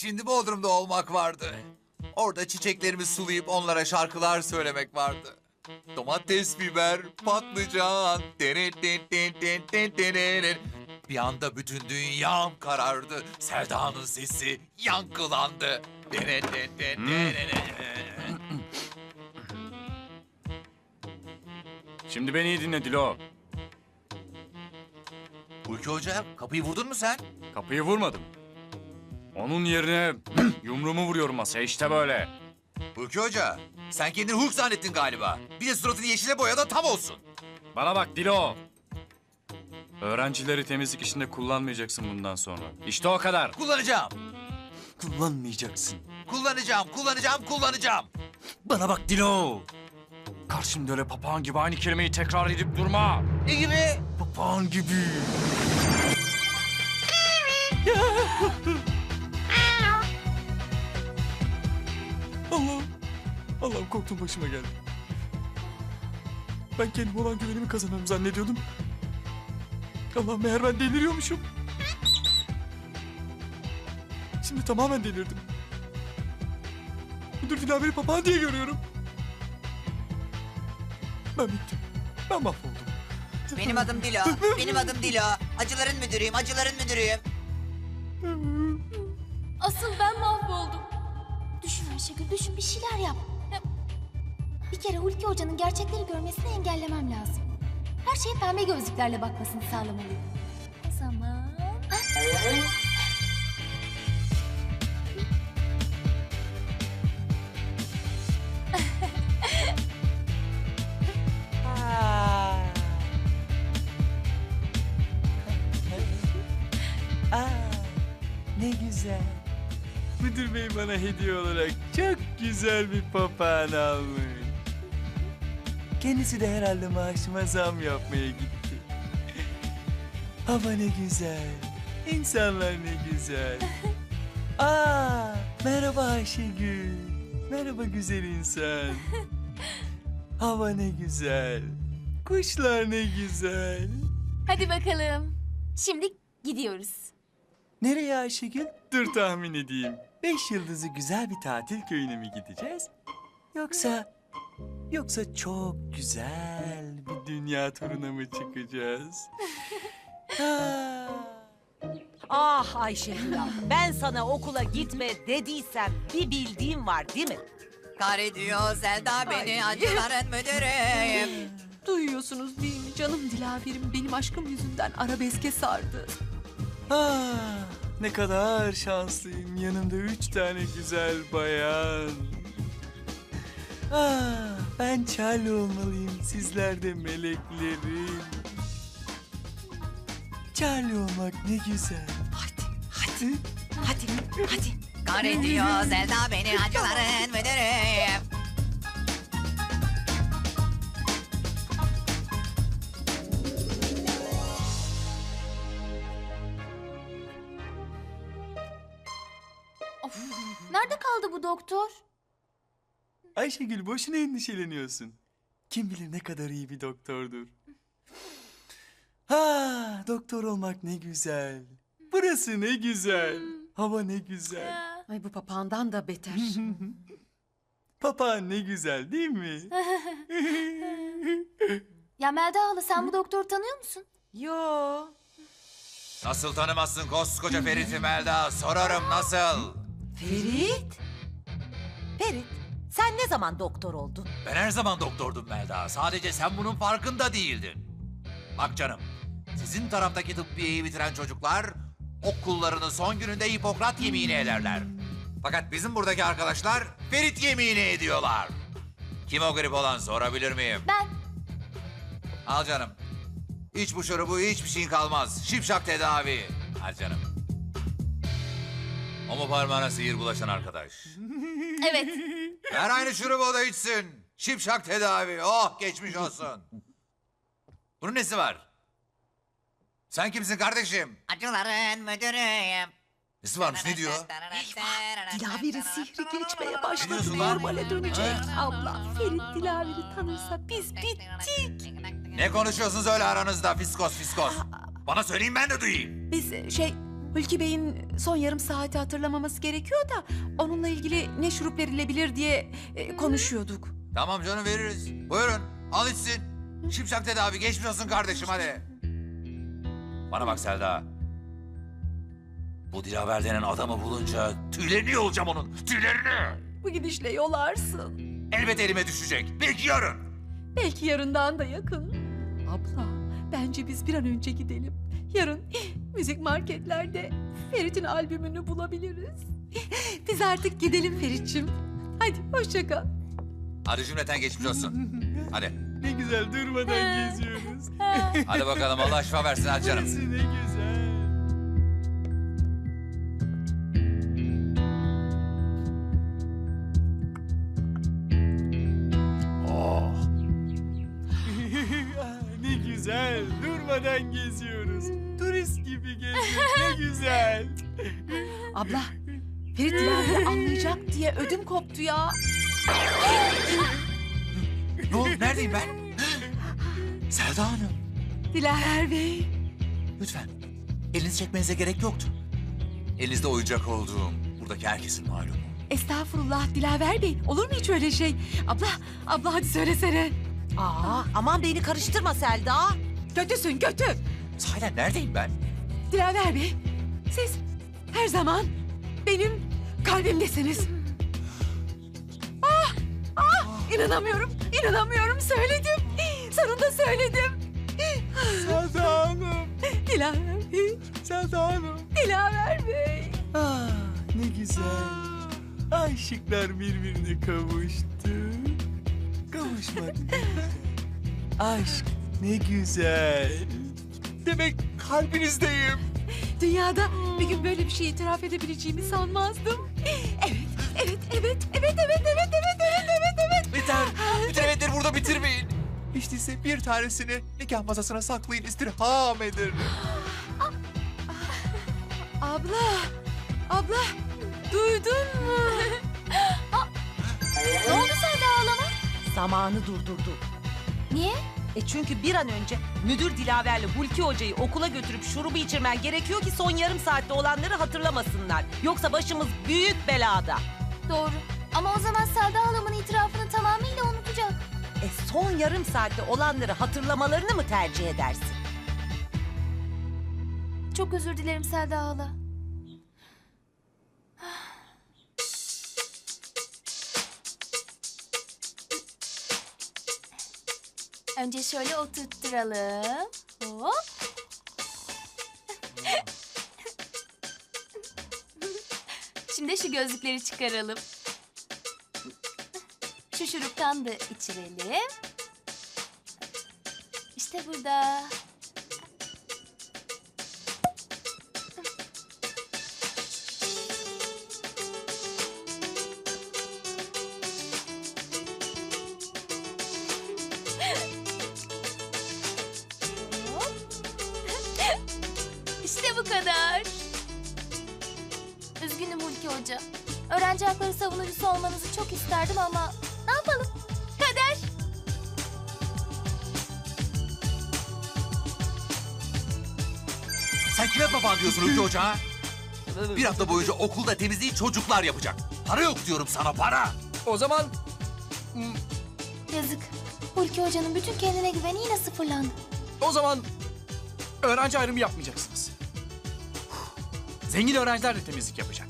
Şimdi Bodrum'da olmak vardı. Orada çiçeklerimi sulayıp onlara şarkılar söylemek vardı. Domates, biber, patlıcan. Bir anda bütün dünyam karardı. Selda'nın sesi yankılandı. Şimdi beni iyi dinle Dilo. Hulki Hoca kapıyı vurdun mu sen? Kapıyı vurmadım. Onun yerine yumruğumu vuruyorum masaya işte böyle. Hulki Hoca sen kendini Hulk zannettin galiba. Bir de suratını yeşile boya da tam olsun. Bana bak Dilo. Öğrencileri temizlik işinde kullanmayacaksın bundan sonra. İşte o kadar. Kullanacağım. Kullanmayacaksın. Kullanacağım, kullanacağım, kullanacağım. Bana bak Dilo. Karşımda öyle papağan gibi aynı kelimeyi tekrar edip durma. Ne gibi? Papağan gibi. Allah'ım korktum başıma geldi. Ben kendime olan güvenimi kazanırım zannediyordum. Allah'ım meğer ben deliriyormuşum. Şimdi tamamen delirdim. Müdür Dilaver'i papağan diye görüyorum. Ben bittim. Ben mahvoldum. Benim adım Dilo. Benim adım Dilo. Acıların müdürüyüm, acıların müdürüyüm. Asıl ben mahvoldum. Düşün Ayşegül, düşün bir şeyler yap. Bir kere Hulki Hoca'nın gerçekleri görmesini engellemem lazım. Her şeye pembe gözlüklerle bakmasını sağlamalıyım. O zaman... Ne güzel. Müdür bey bana hediye olarak çok güzel bir papağan almış. Kendisi de herhalde maaşıma zam yapmaya gitti. Hava ne güzel. İnsanlar ne güzel. Aa, merhaba Ayşegül. Merhaba güzel insan. Hava ne güzel. Kuşlar ne güzel. Hadi bakalım. Şimdi gidiyoruz. Nereye Ayşegül? Dur tahmin edeyim. Beş yıldızı güzel bir tatil köyüne mi gideceğiz? Yoksa... Yoksa çok güzel bir dünya turuna mı çıkacağız? Ha. Ah Ayşegül ah, ben sana okula gitme dediysem bir bildiğim var değil mi? Kahrediyor Zelda beni, acıların müdürüyüm. Duyuyorsunuz değil mi canım Dilaver'im benim aşkım yüzünden arabeske sardı. Ah, ne kadar şanslıyım. Yanımda üç tane güzel bayan. Ah, ben Charlie olmalıyım. Sizler de meleklerim. Charlie olmak ne güzel. Hadi hadi hadi hadi. Kahrediyor Zelda beni, acıların müdürüyüm. Nerede kaldı bu doktor? Ayşegül boşuna endişeleniyorsun. Kim bilir ne kadar iyi bir doktordur. Ha, doktor olmak ne güzel. Burası ne güzel. Hava ne güzel. Ay bu papağandan da beter. Papağan ne güzel değil mi? Ya Melda hala sen bu doktoru tanıyor musun? Yo. Nasıl tanımazsın koskoca Ferit'i Melda? Sorarım nasıl? Ferit. Ferit sen ne zaman doktor oldun? Ben her zaman doktordum Melda. Sadece sen bunun farkında değildin. Bak canım, sizin taraftaki tıbbiyeyi bitiren çocuklar okullarının son gününde Hipokrat yemini ederler. Fakat bizim buradaki arkadaşlar Ferit yemini ediyorlar. Kim o grip olan sorabilir miyim? Ben. Al canım. İç bu şurubu hiçbir şeyin kalmaz. Şipşak tedavi. Al canım. Mu parmağına sihir bulaşan arkadaş? Evet. Ver aynı şurubu o da içsin. Şipşak tedavi. Oh geçmiş olsun. Bunun nesi var? Sen kimsin kardeşim? Acıların müdürüyüm. Nesi varmış ne diyor? Dilaver'in sihri geçmeye başladı. diyorsun lan? Normale dönecek. Allah Ferit Dilaver'i tanırsa biz bittik. Ne konuşuyorsunuz öyle aranızda fiskos fiskos? Bana söyleyin ben de duyayım. Biz e, şey Hulki Bey'in son yarım saati hatırlamaması gerekiyor da... ...onunla ilgili ne şurup verilebilir diye e, konuşuyorduk. Tamam canım veririz. Buyurun al içsin. Şipşak tedavi geçmiş olsun kardeşim hadi. Bana bak Selda. Bu Dilaver denen adamı bulunca tüylerini yolacağım onun. Tüylerini. Bu gidişle yolarsın. Elbet elime düşecek. Belki yarın. Belki yarından da yakın. Abla, bence biz bir an önce gidelim. Yarın müzik marketlerde Ferit'in albümünü bulabiliriz. Biz artık gidelim Ferit'çim. Hadi hoşça kal. Hadi cümleten geçmiş olsun. Hadi. Ne güzel durmadan geziyoruz. Hadi bakalım Allah şifa versin hadi canım. Burası ne güzel. Oh. Ah, ne güzel. Durmadan geziyoruz. Gibi gezmek ne güzel. Abla, Ferit Dilaver'i anlayacak diye ödüm koptu ya. Ne oldu? Neredeyim ben? Selda Hanım. Dilaver Bey. Lütfen. Elinizi çekmenize gerek yoktu. Elinizde oyuncak olduğum buradaki herkesin malumu. Estağfurullah Dilaver Bey. Olur mu hiç öyle şey? Abla, abla hadi söylesene. Aa, aman beni karıştırma Selda. Kötüsün kötü. Sahiden neredeyim ben? Dilaver Bey, siz her zaman benim kalbimdesiniz. Ah, ah, inanamıyorum, inanamıyorum. Söyledim, sonunda söyledim. Selda Hanım. Dilaver Bey, Selda Hanım. Dilaver Bey. Ah ne güzel. Aşıklar birbirine kavuştu. Kavuşmadı. Aşk ne güzel. Demek kalbinizdeyim. Dünyada bir gün böyle bir şey itiraf edebileceğimi sanmazdım. Evet, evet, evet, evet, evet, evet, evet, evet, evet, evet. Yeter. Bütün evetleri burada bitirmeyin. Hiç değilse bir tanesini nikah masasına saklayın istirham ederim. Abla, abla, duydun mu? Ne oldu Selda ağlama? Zamanı durdurdu. Niye? E çünkü bir an önce müdür Dilaver'le Hulki Hoca'yı okula götürüp şurubu içirmen gerekiyor ki son yarım saatte olanları hatırlamasınlar. Yoksa başımız büyük belada. Doğru. Ama o zaman Selda halamın itirafını tamamıyla unutacak. E son yarım saatte olanları hatırlamalarını mı tercih edersin? Çok özür dilerim Selda hala. Önce şöyle oturtturalım. Hop. Şimdi şu gözlükleri çıkaralım. Şu şuruptan da içirelim. İşte burada. Bu kadar. Üzgünüm Hulki Hoca. Öğrenci hakları savunucusu olmanızı çok isterdim ama ne yapalım? Kader. Sen kime papağan diyorsun Ülke Hoca ha? Bir hafta boyunca okulda temizliği çocuklar yapacak. Para yok diyorum sana para. O zaman Yazık. Hulki Hoca'nın bütün kendine güveni yine sıfırlandı. o zaman öğrenci ayrımı yapmayacaksınız. Zengin öğrenciler de temizlik yapacak.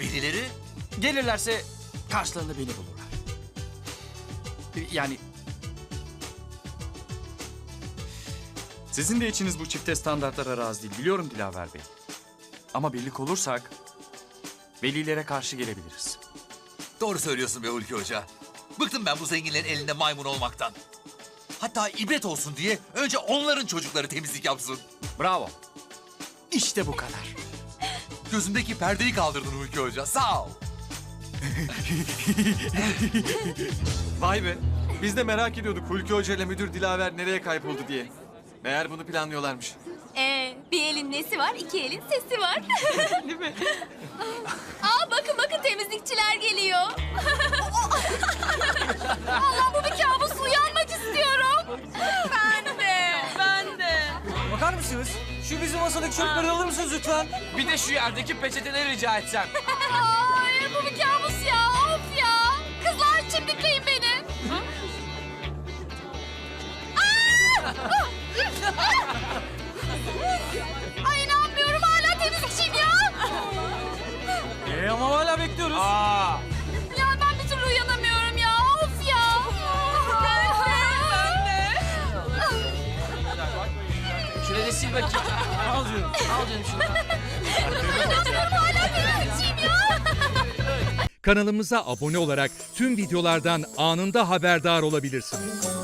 Birileri Gelirlerse karşılarında beni bulurlar. Yani... Sizin de içiniz bu çifte standartlara razı değil. Biliyorum Dilaver Bey. Ama birlik olursak velilere karşı gelebiliriz. Doğru söylüyorsun be Hulki Hoca. Bıktım ben bu zenginlerin elinde maymun olmaktan. Hatta ibret olsun diye önce onların çocukları temizlik yapsın. Bravo. İşte bu kadar. Gözümdeki perdeyi kaldırdın Hulki Hoca. Sağ ol. Vay be. Biz de merak ediyorduk Hulki Hoca ile müdür Dilaver nereye kayboldu diye. Meğer bunu planlıyorlarmış. Ee, bir elin nesi var, iki elin sesi var. Değil mi? Aa bakın bakın temizlikçiler geliyor. Allah bu bir kabus uyanmak istiyorum. Ben de, ben de. Bakar mısınız? Şu bizim masadaki çöpleri alır mısınız lütfen? Bir de şu yerdeki peçeteleri rica etsem. Ay bu bir kabus Al canım şunu. İnanmıyorum hala temizlikçiyim ya. Kanalımıza abone olarak tüm videolardan anında haberdar olabilirsiniz.